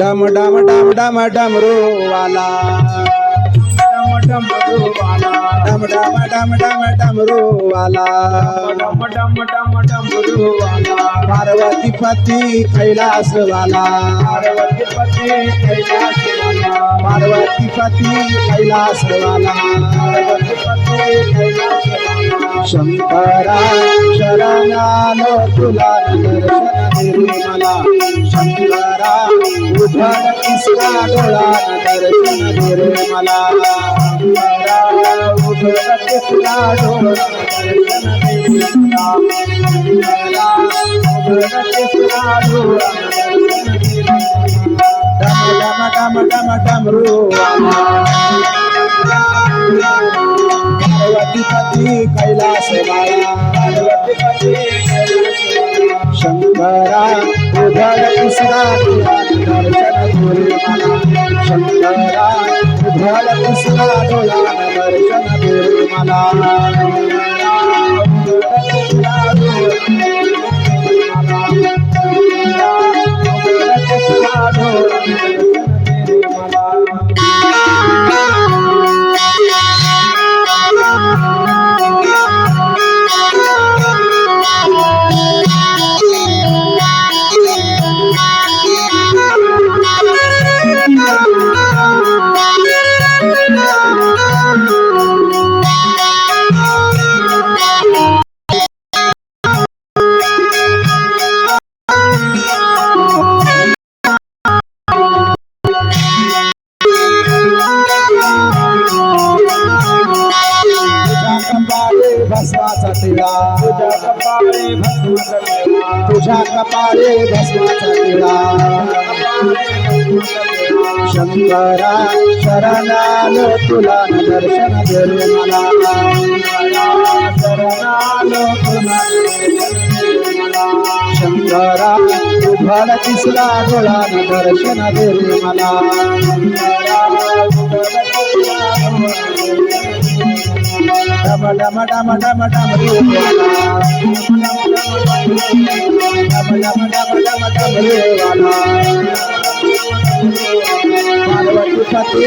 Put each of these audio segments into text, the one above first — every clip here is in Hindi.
डम डम डम डम डमरू वाला डम डम वाला डम डम डम डम डमरू वाला डम डम डम डम वाला पार्वती पति कैलाश वाला पार्वती पति कैलाश वाला पार्वती पति कैलाश वाला पार्वती पति कैलाश वाला शंकरा शरणालो तुला दर्शन दिली मला शंकरा उघड शंकरा उघड किसला डोळा दर्शन दिले मला शंकरा उघड किसला डोळा दर्शन दिले भस्माचा टिळा तुझ्या कपाळे भस्माचा टिळा शंकरा शरणालो तुला दर्शन दिले मला शंकरा उघड तिसरा डोळा दर्शन दिले मला डम डम डम डम डम डम डम डम डम डम पार्वती पती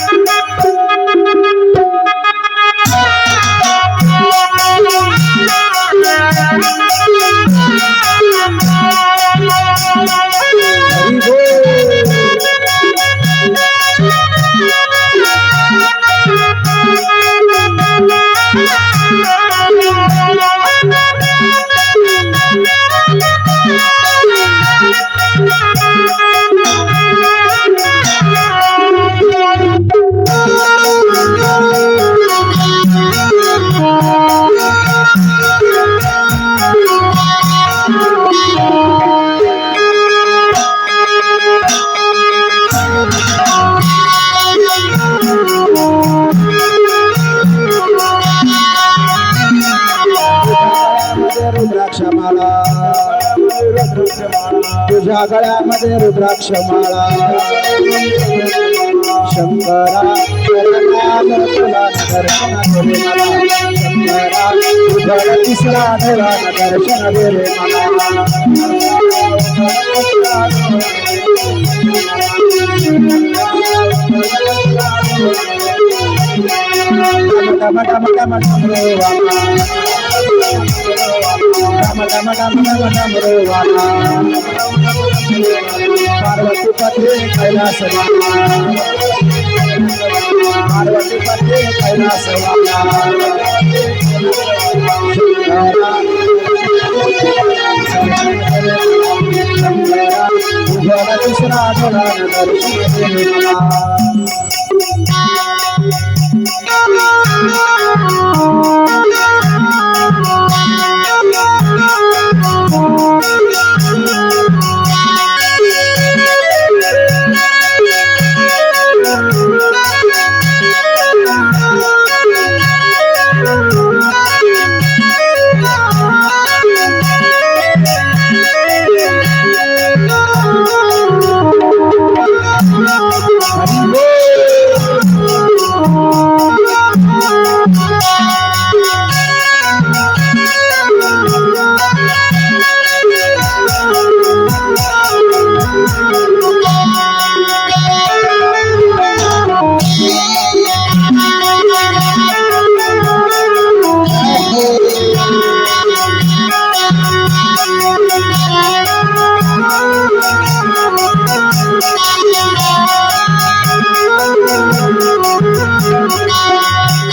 तुझ्या गळ्यामध्ये रुद्राक्षमाळा शंकरा तुला शंकरा तिसरा डोळा दर्शन दिले मला पार्वती पते कैलाश पार्वती पते कैलाश तीसरा थोड़ा दर्शन